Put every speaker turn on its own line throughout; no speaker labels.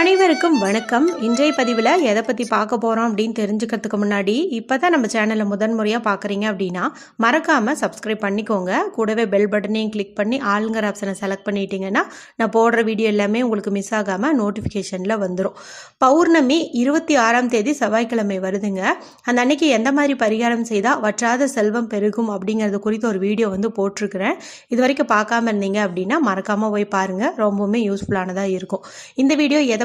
அனைவருக்கும் வணக்கம். இன்றைய பதிவில் எதை பற்றி பார்க்க போகிறோம் அப்படின்னு தெரிஞ்சுக்கிறதுக்கு முன்னாடி இப்போ தான் நம்ம சேனலை முதன்முறையாக பார்க்குறீங்க அப்படின்னா மறக்காமல் சப்ஸ்கிரைப் பண்ணிக்கோங்க. கூடவே பெல் பட்டனையும் கிளிக் பண்ணி ஆளுங்கிற ஆப்ஷனை செலக்ட் பண்ணிட்டீங்கன்னா நான் போடுற வீடியோ எல்லாமே உங்களுக்கு மிஸ் ஆகாமல் நோட்டிஃபிகேஷனில் வந்துடும் பௌர்ணமி இருபத்தி ஆறாம் தேதி செவ்வாய்க்கிழமை வருதுங்க. அந்த அன்னைக்கு எந்த மாதிரி பரிகாரம் செய்தால் வற்றாத செல்வம் பெருகும் அப்படிங்கிறது குறித்து ஒரு வீடியோ வந்து போட்டிருக்கிறேன். இது வரைக்கும் பார்க்காம இருந்தீங்க அப்படின்னா மறக்காமல் போய் பாருங்கள் ரொம்பவுமே யூஸ்ஃபுல்லானதாக இருக்கும். இந்த வீடியோ எதை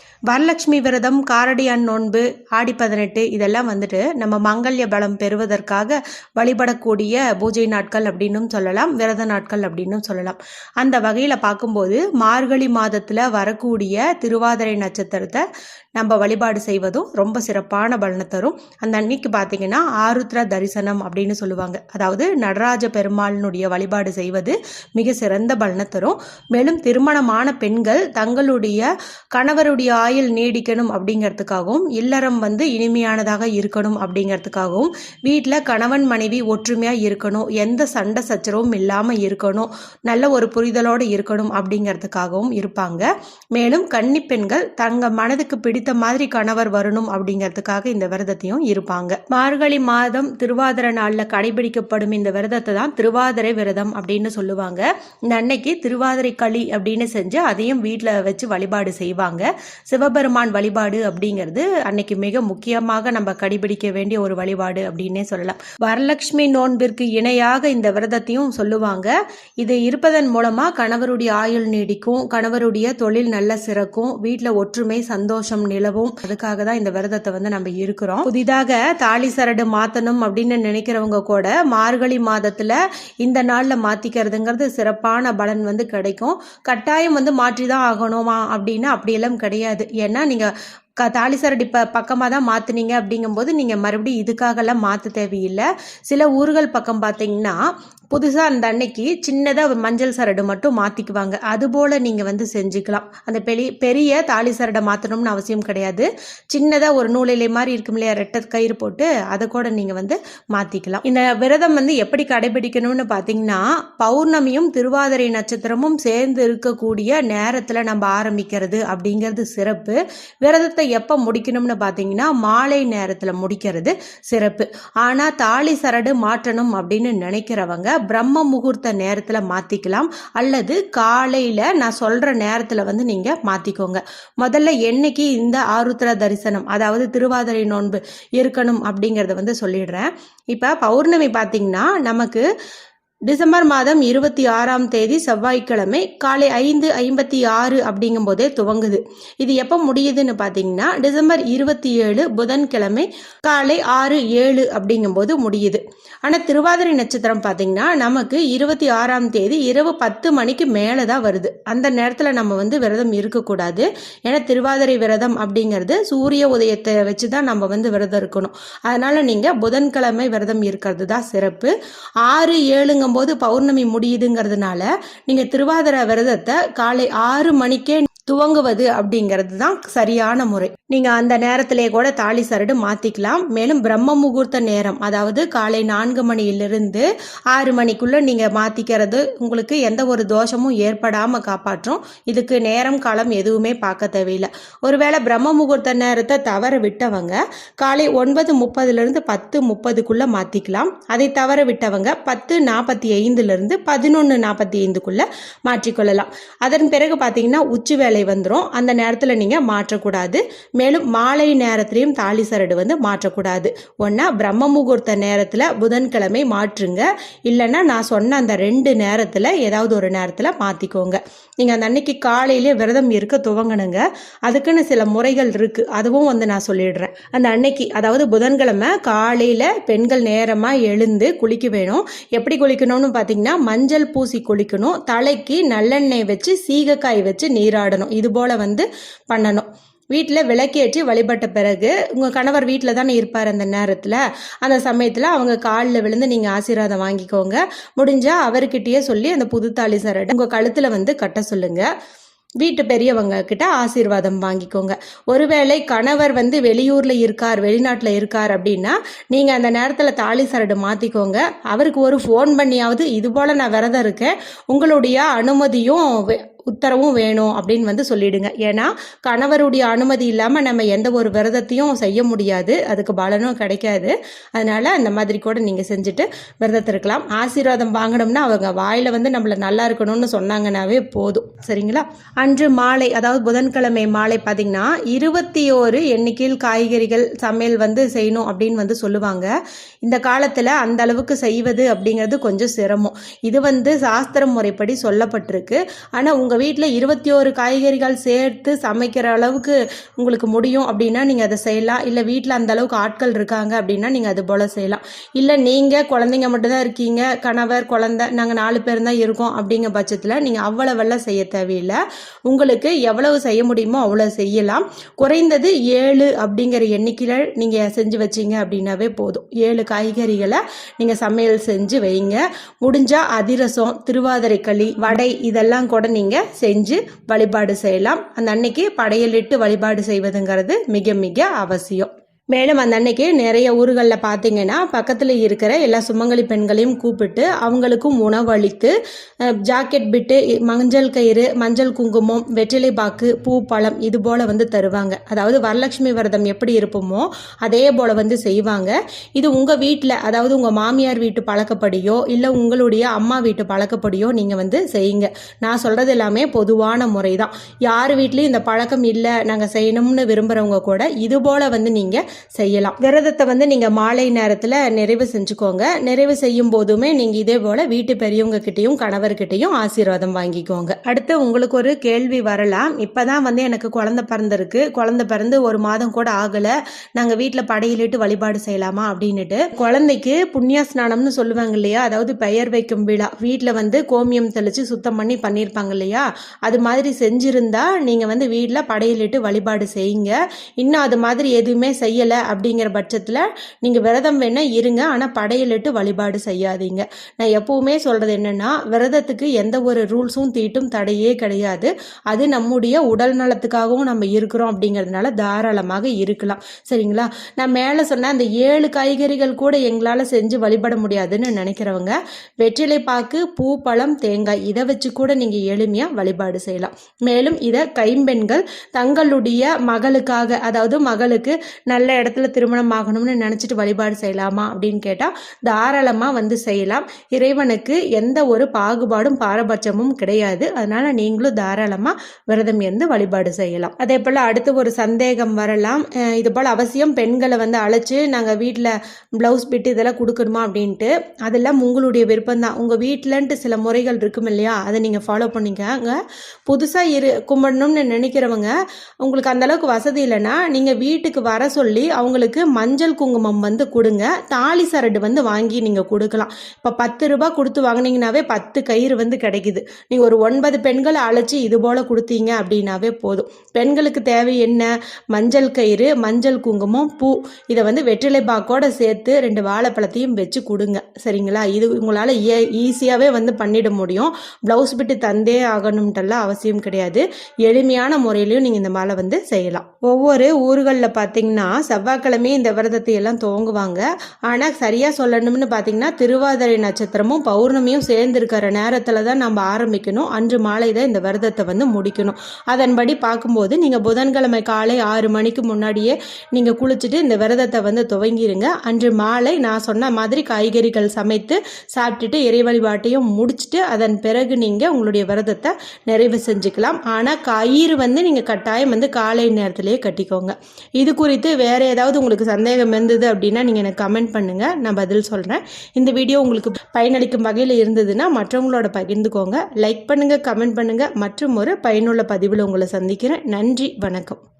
வரலட்சுமி விரதம் காரடியான் நோன்பு ஆடி பதினெட்டு இதெல்லாம் வந்துட்டு நம்ம மங்கல்ய பலம் பெறுவதற்காக வழிபடக்கூடிய பூஜை நாட்கள் அப்படின்னும் சொல்லலாம் விரத நாட்கள் அப்படின்னும் சொல்லலாம். அந்த வகையில் பார்க்கும்போது மார்கழி மாதத்தில் வரக்கூடிய திருவாதிரை நட்சத்திரத்தை நம்ம வழிபாடு செய்வதும் ரொம்ப சிறப்பான பலனை தரும். அந்த அன்னைக்கு பார்த்தீங்கன்னா ஆருத்ரா தரிசனம் அப்படின்னு சொல்லுவாங்க. அதாவது நடராஜ பெருமாளினுடைய வழிபாடு செய்வது மிக சிறந்த பலனை தரும். மேலும் திருமணமான பெண்கள் தங்களுடைய கணவருடைய ஆயுள் நீடிக்கணும் அப்படிங்கிறதுக்காகவும் இல்லறம் வந்து இனிமையானதாக இருக்கணும் அப்படிங்கிறதுக்காகவும் வீட்டில் கணவன் மனைவி ஒற்றுமையாக இருக்கணும் எந்த சண்டை சச்சரவும் இல்லாமல் இருக்கணும் நல்ல ஒரு புரிதலோடு இருக்கணும் அப்படிங்கிறதுக்காகவும் இருப்பாங்க. மேலும் கன்னி பெண்கள் தங்க மனதுக்கு பிடித்த மாதிரி கணவர் வரணும் அப்படிங்கிறதுக்காக இந்த விரதத்தையும் இருப்பாங்க. மார்கழி மாதம் திருவாதிரை நாளில் கடைபிடிக்கப்படும் இந்த விரதத்தை தான் திருவாதிரை விரதம் அப்படின்னு சொல்லுவாங்க. இந்த அன்னைக்கு திருவாதிரை களி அப்படின்னு செஞ்சு அதையும் வீட்டில் வச்சு வழிபாடு செய்வாங்க. சிவபெருமான் வழிபாடு அப்படிங்கிறது அன்னைக்கு மிக முக்கியமாக நம்ம கடைபிடிக்க வேண்டிய ஒரு வழிபாடு அப்படின்னே சொல்லலாம். வரலட்சுமி நோன்பிற்கு இணையாக இந்த விரதத்தையும் சொல்லுவாங்க. இது இருப்பதன் மூலமா கணவருடைய ஆயுள் நீடிக்கும் கணவருடைய தொழில் நல்ல சிறக்கும் வீட்டில் ஒற்றுமை சந்தோஷம் நிலவும். அதுக்காக தான் இந்த விரதத்தை வந்து நம்ம இருக்கிறோம். புதிதாக தாலி சரடு மாத்தணும் அப்படின்னு நினைக்கிறவங்க கூட மார்கழி மாதத்துல இந்த நாள்ல மாத்திக்கிறதுங்கிறது சிறப்பான பலன் வந்து கிடைக்கும். கட்டாயம் வந்து மாற்றி தான் ஆகணுமா அப்படின்னு அப்படியெல்லாம் கிடையாது. ஏன்னா நீங்கள் க தாலி சரடு பக்கமாக தான் மாற்றுனீங்க அப்படிங்கும்போது நீங்கள் மறுபடியும் இதுக்காகலாம் மாற்ற தேவையில்லை. சில ஊர்கள் பக்கம் பார்த்தீங்கன்னா புதுசாக அந்த அன்னைக்கு சின்னதாக மஞ்சள் சரடு மட்டும் மாற்றிக்குவாங்க அதுபோல் நீங்கள் வந்து செஞ்சுக்கலாம். அந்த பெரிய பெரிய தாலி சரடை மாற்றணும்னு அவசியம் கிடையாது. சின்னதாக ஒரு நூலிலை மாதிரி இருக்கும் இல்லையா ரெட்டை கயிறு போட்டு அதை கூட நீங்கள் வந்து மாற்றிக்கலாம் இந்த விரதம் வந்து எப்படி கடைபிடிக்கணும்னு பார்த்தீங்கன்னா பௌர்ணமியும் திருவாதிரை நட்சத்திரமும் சேர்ந்து இருக்கக்கூடிய நேரத்தில் நம்ம ஆரம்பிக்கிறது அப்படிங்கிறது சிறப்பு. விரதத்தை எப்போ முடிக்கணும்னு பார்த்தீங்கன்னா மாலை நேரத்தில் முடிக்கிறது சிறப்பு. ஆனால் தாலி சரடு மாற்றணும் அப்படின்னு நினைக்கிறவங்க பிரம்ம முகூர்த்த நேரத்தில் மாற்றிக்கலாம் அல்லது காலையில் நான் சொல்கிற நேரத்தில் வந்து நீங்கள் மாற்றிக்கோங்க முதல்ல என்னைக்கு இந்த ஆருத்ரா தரிசனம் அதாவது திருவாதிரை நோன்பு இருக்கணும் அப்படிங்கிறத வந்து சொல்லிடுறேன். இப்போ பௌர்ணமி பார்த்தீங்கன்னா நமக்கு டிசம்பர் மாதம் இருபத்தி ஆறாம் தேதி செவ்வாய்க்கிழமை காலை ஐந்து ஐம்பத்தி ஆறு அப்படிங்கும் போதே துவங்குது. இது எப்போ முடியுதுன்னு பார்த்தீங்கன்னா டிசம்பர் இருபத்தி ஏழு புதன்கிழமை காலை ஆறு ஏழு அப்படிங்கும்போது முடியுது. ஆனால் திருவாதிரை நட்சத்திரம் பார்த்தீங்கன்னா நமக்கு இருபத்தி ஆறாம் தேதி இரவு பத்து மணிக்கு மேலே தான் வருது. அந்த நேரத்தில் நம்ம வந்து விரதம் இருக்கக்கூடாது. ஏன்னா திருவாதிரை விரதம் அப்படிங்கிறது சூரிய உதயத்தை வச்சு தான் நம்ம வந்து விரதம் இருக்கணும். அதனால் நீங்கள் புதன்கிழமை விரதம் இருக்கிறது தான் சிறப்பு. ஆறு ஏழுங்க போது பௌர்ணமி முடியுதுங்கிறதுனால நீங்கள் திருவாதிரை விரதத்தை காலை ஆறு மணிக்கே துவங்குவது அப்படிங்கிறது தான் சரியான முறை. நீங்கள் அந்த நேரத்திலே கூட தாலி சரடு மாற்றிக்கலாம் மேலும் பிரம்ம முகூர்த்த நேரம் அதாவது காலை நான்கு மணியிலிருந்து ஆறு மணிக்குள்ளே நீங்கள் மாற்றிக்கிறது உங்களுக்கு எந்த ஒரு தோஷமும் ஏற்படாமல் காப்பாற்றும். இதுக்கு நேரம் காலம் எதுவுமே பார்க்க தேவையில்லை. ஒருவேளை பிரம்ம முகூர்த்த நேரத்தை தவற விட்டவங்க காலை ஒன்பது முப்பதுலேருந்து பத்து முப்பதுக்குள்ளே மாற்றிக்கலாம் அதை தவற விட்டவங்க பத்து நாற்பத்தி ஐந்துலேருந்து பதினொன்று நாற்பத்தி ஐந்துக்குள்ளே மாற்றிக்கொள்ளலாம். அதன் பிறகு பார்த்தீங்கன்னா உச்சி வேலை வந்துடும் அந்த நேரத்தில் நீங்கள் மாற்றக்கூடாது. மேலும் மாலை நேரத்திலையும் தாலி சரடு வந்து மாற்றக்கூடாது. ஒன்றா பிரம்ம முகூர்த்த நேரத்தில் புதன்கிழமை மாற்றுங்க. இல்லைன்னா நான் சொன்ன அந்த ரெண்டு நேரத்தில் ஏதாவது ஒரு நேரத்தில் மாற்றிக்கோங்க நீங்கள் அந்த அன்னைக்கு காலையிலே விரதம் இருக்க துவங்கணுங்க. அதுக்குன்னு சில முறைகள் இருக்குது அதுவும் வந்து நான் சொல்லிடுறேன். அந்த அன்னைக்கு அதாவது புதன்கிழமை காலையில் பெண்கள் நேரமாக எழுந்து குளிக்க வேணும். எப்படி குளிக்கணும்னு பார்த்தீங்கன்னா மஞ்சள் பூசி குளிக்கணும். தலைக்கு நல்லெண்ணெய் வச்சு சீகக்காய் வச்சு நீராடணும். இது போல் வந்து பண்ணணும். வீட்டில் விளக்கேற்றி வழிபட்ட பிறகு உங்கள் கணவர் வீட்டில் தானே இருப்பார் அந்த நேரத்தில் அந்த சமயத்தில் அவங்க காலில் விழுந்து நீங்கள் ஆசீர்வாதம் வாங்கிக்கோங்க. முடிஞ்சால் அவர்கிட்டயே சொல்லி அந்த புது தாலி சரடை உங்கள் கழுத்தில் வந்து கட்ட சொல்லுங்கள் வீட்டு பெரியவங்க கிட்ட ஆசீர்வாதம் வாங்கிக்கோங்க. ஒருவேளை கணவர் வந்து வெளியூரில் இருக்கார் வெளிநாட்டில் இருக்கார் அப்படின்னா நீங்கள் அந்த நேரத்தில் தாலி சரடு மாற்றிக்கோங்க அவருக்கு ஒரு ஃபோன் பண்ணியாவது இது போல் நான் விரதம் இருக்கேன். உங்களுடைய அனுமதியும் உத்தரவும் வேணும் அப்படின்னு வந்து சொல்லிடுங்க. ஏன்னா கணவருடைய அனுமதி இல்லாமல் நம்ம எந்த ஒரு விரதத்தையும் செய்ய முடியாது. அதுக்கு பலனும் கிடைக்காது. அதனால அந்த மாதிரி கூட நீங்கள் செஞ்சுட்டு விரதத்தை இருக்கலாம். ஆசீர்வாதம் வாங்கினோம்னா அவங்க வாயில் வந்து நம்மளை நல்லா இருக்கணும்னு சொன்னாங்கன்னாவே போதும். சரிங்களா? அன்று மாலை அதாவது புதன்கிழமை மாலை பார்த்தீங்கன்னா இருபத்தி ஓரு எண்ணிக்கையில் காய்கறிகள் சமையல் வந்து செய்யணும் அப்படின்னு வந்து சொல்லுவாங்க. இந்த காலத்தில் அந்த அளவுக்கு செய்வது அப்படிங்கிறது கொஞ்சம் சிரமம். இது வந்து சாஸ்திர முறைப்படி சொல்லப்பட்டிருக்கு. ஆனால் உங்கள் உங்கள் வீட்டில் இருபத்தி ஒரு காய்கறிகள் சேர்த்து சமைக்கிற அளவுக்கு உங்களுக்கு முடியும் அப்படின்னா நீங்கள் அதை செய்யலாம். இல்லை வீட்டில் அந்த அளவுக்கு ஆட்கள் இருக்காங்க அப்படின்னா நீங்கள் அது போல் செய்யலாம். இல்லை நீங்கள் குழந்தைங்க மட்டும்தான் இருக்கீங்க கணவர் குழந்தை நாங்கள் நாலு பேர் தான் இருக்கோம் அப்படிங்கிற பட்சத்தில் நீங்கள் அவ்வளவெல்லாம் செய்ய தேவையில்லை. உங்களுக்கு எவ்வளவு செய்ய முடியுமோ அவ்வளோ செய்யலாம். குறைந்தது ஏழு அப்படிங்கிற எண்ணிக்கையில் நீங்கள் செஞ்சு வச்சீங்க அப்படின்னாவே போதும். ஏழு காய்கறிகளை நீங்கள் சமையல் செஞ்சு வைங்க. முடிஞ்சால் அதிரசம் திருவாதிரை களி வடை இதெல்லாம் கூட நீங்கள் செஞ்சு வழிபாடு செய்யலாம். அந்த அன்னைக்கு படையலிட்டு வழிபாடு செய்வதுங்கிறது மிக மிக அவசியம். மேலும் அந்த அன்னைக்கு நிறைய ஊர்களில் பார்த்தீங்கன்னா பக்கத்தில் இருக்கிற எல்லா சுமங்கலி பெண்களையும் கூப்பிட்டு அவங்களுக்கும் உணவளித்து ஜாக்கெட் பிட்டு மஞ்சள் கயிறு மஞ்சள் குங்குமம் வெற்றிலை பாக்கு பூ பழம் இது போல் வந்து தருவாங்க. அதாவது வரலட்சுமி விரதம் எப்படி இருப்போமோ அதே போல் வந்து செய்வாங்க. இது உங்கள் வீட்டில் அதாவது உங்கள் மாமியார் வீட்டு பழக்கப்படியோ இல்லை உங்களுடைய அம்மா வீட்டு பழக்கப்படியோ நீங்கள் வந்து செய்யுங்க. நான் சொல்கிறது எல்லாமே பொதுவான முறை தான் யார் வீட்லேயும் இந்த பழக்கம் இல்லை நாங்கள் செய்யணும்னு விரும்புகிறவங்க கூட இது போல் வந்து நீங்கள் செய்யலாம். விரதத்தை வந்து நீங்கள் மாலை நேரத்தில் நிறைவு செஞ்சுக்கோங்க. நிறைவு செய்யும் போதுமே நீங்கள் இதே போல் வீட்டு பெரியவங்க கிட்டேயும் கணவர்கிட்டையும் ஆசீர்வாதம் வாங்கிக்கோங்க. அடுத்து உங்களுக்கு ஒரு கேள்வி வரலாம். இப்போ தான் வந்து எனக்கு குழந்தை பிறந்திருக்கு. குழந்தை பிறந்து ஒரு மாதம் கூட ஆகலை. நாங்கள் வீட்டில் படையிலிட்டு வழிபாடு செய்யலாமா அப்படின்னுட்டு. குழந்தைக்கு புண்ணியா ஸ்நானம்னு சொல்லுவாங்க இல்லையா? அதாவது பெயர் வைக்கும் விழா. வீட்டில் வந்து கோமியம் தெளித்து சுத்தம் பண்ணி பண்ணியிருப்பாங்க இல்லையா? அது மாதிரி செஞ்சுருந்தா நீங்கள் வந்து வீட்டில் படையிலிட்டு வழிபாடு செய்யுங்க. இன்னும் அது மாதிரி எதுவுமே செய்யலை. அப்படிங்கிற பட்சத்தில் நீங்கள் விரதம் வேணால் இருங்க. ஆனால் படையலிட்டு வழிபாடு செய்யாதீங்க. நான் எப்போவுமே சொல்கிறது என்னென்னா விரதத்துக்கு எந்த ஒரு ரூல்ஸும் தீட்டும் தடையே கிடையாது. அது நம்முடைய உடல் நலத்துக்காகவும் நம்ம இருக்கிறோம் அப்படிங்கிறதுனால தாராளமாக இருக்கலாம். சரிங்களா? நான் மேலே சொன்ன அந்த ஏழு காய்கறிகள் கூட எங்களால் செஞ்சு வழிபட முடியாதுன்னு நினைக்கிறவங்க வெற்றிலை பாக்கு பூ பழம் தேங்காய் இதை வச்சு கூட நீங்கள் எளிமையாக வழிபாடு செய்யலாம். மேலும் இதை கைம்பெண்கள் தங்களுடைய மகளுக்காக அதாவது மகளுக்கு நல்ல இடத்துல திருமணம் ஆகணும்னு நினச்சிட்டு வழிபாடு செய்யலாமா அப்படின்னு கேட்டால் தாராளமாக வந்து செய்யலாம். இறைவனுக்கு எந்த ஒரு பாகுபாடும் பாரபட்சமும் கிடையாது. அதனால் நீங்களும் தாராளமாக விரதம் இருந்து வழிபாடு செய்யலாம். அதே போல் அடுத்து ஒரு சந்தேகம் வரலாம். இது போல் அவசியம் பெண்களை வந்து அழைச்சி நாங்கள் வீட்டில் ப்ளவுஸ் பிட்டு இதெல்லாம் கொடுக்கணுமா அப்படின்ட்டு அதெல்லாம் உங்களுடைய விருப்பம் தான். உங்கள் வீட்டிலன்ட்டு சில முறைகள் இருக்கும் இல்லையா? அதை நீங்கள் ஃபாலோ பண்ணிக்கங்க. புதுசாக இரு கும்பிடணும்னு நினைக்கிறவங்க உங்களுக்கு அந்தளவுக்கு வசதி இல்லைன்னா நீங்கள் வீட்டுக்கு வர சொல்லி அவங்களுக்கு மஞ்சள் குங்குமம் வந்து கொடுங்க. தாலி சரடு வந்து வாங்கி நீங்கள் கொடுக்கலாம். இப்போ பத்து ரூபாய் கொடுத்து வாங்கினீங்கனாவே பத்து கயிறு வந்து கிடைக்குது. நீங்கள் ஒரு ஒன்பது பெண்களை அழைச்சி இது போல் கொடுத்தீங்க அப்படின்னாவே போதும். பெண்களுக்கு தேவை என்ன? மஞ்சள் கயிறு மஞ்சள் குங்குமம் பூ. இதை வந்து வெற்றிலை பாக்கோட சேர்த்து ரெண்டு வாழைப்பழத்தையும் வச்சு கொடுங்க. சரிங்களா? இது உங்களால் ஏ ஈஸியாகவே வந்து பண்ணிட முடியும். ப்ளவுஸ் பிட்டு தந்தே ஆகணும்ட்டெல்லாம் அவசியம் கிடையாது. எளிமையான முறையிலையும் நீங்கள் இந்த மாலை வந்து செய்யலாம். ஒவ்வொரு ஊர்களில் பார்த்தீங்கன்னா செவ்வாய்க்கிழமையும் இந்த விரதத்தை எல்லாம் துவங்குவாங்க. ஆனால் சரியாக சொல்லணும்னு பார்த்தீங்கன்னா திருவாதிரை நட்சத்திரமும் பௌர்ணமியும் சேர்ந்துருக்கிற நேரத்தில் தான் நம்ம ஆரம்பிக்கணும். அன்று மாலை தான் இந்த விரதத்தை வந்து முடிக்கணும். அதன்படி பார்க்கும்போது நீங்கள் புதன்கிழமை காலை ஆறு மணிக்கு முன்னாடியே நீங்கள் குளிச்சுட்டு இந்த விரதத்தை வந்து துவங்கிருங்க. அன்று மாலை நான் சொன்ன மாதிரி காய்கறிகள் சமைத்து சாப்பிட்டுட்டு இறை வழிபாட்டையும் முடிச்சுட்டு அதன் பிறகு நீங்கள் உங்களுடைய விரதத்தை நிறைவு செஞ்சுக்கலாம். ஆனால் கயிறு வந்து நீங்கள் கட்டாயம் வந்து காலை நேரத்திலேயே கட்டிக்கோங்க. இது குறித்து வேறு ஏதாவது உங்களுக்கு சந்தேகம் இருந்தது அப்படின்னா நீங்கள் எனக்கு கமெண்ட் பண்ணுங்கள் நான் பதில் சொல்கிறேன் இந்த வீடியோ உங்களுக்கு பயனளிக்கும் வகையில் இருந்ததுன்னா மற்றவங்களோட பகிர்ந்துக்கோங்க. லைக் பண்ணுங்கள் கமெண்ட் பண்ணுங்கள் மற்றும் ஒரு பயனுள்ள பதிவில் உங்களை சந்திக்கிறேன். நன்றி வணக்கம்.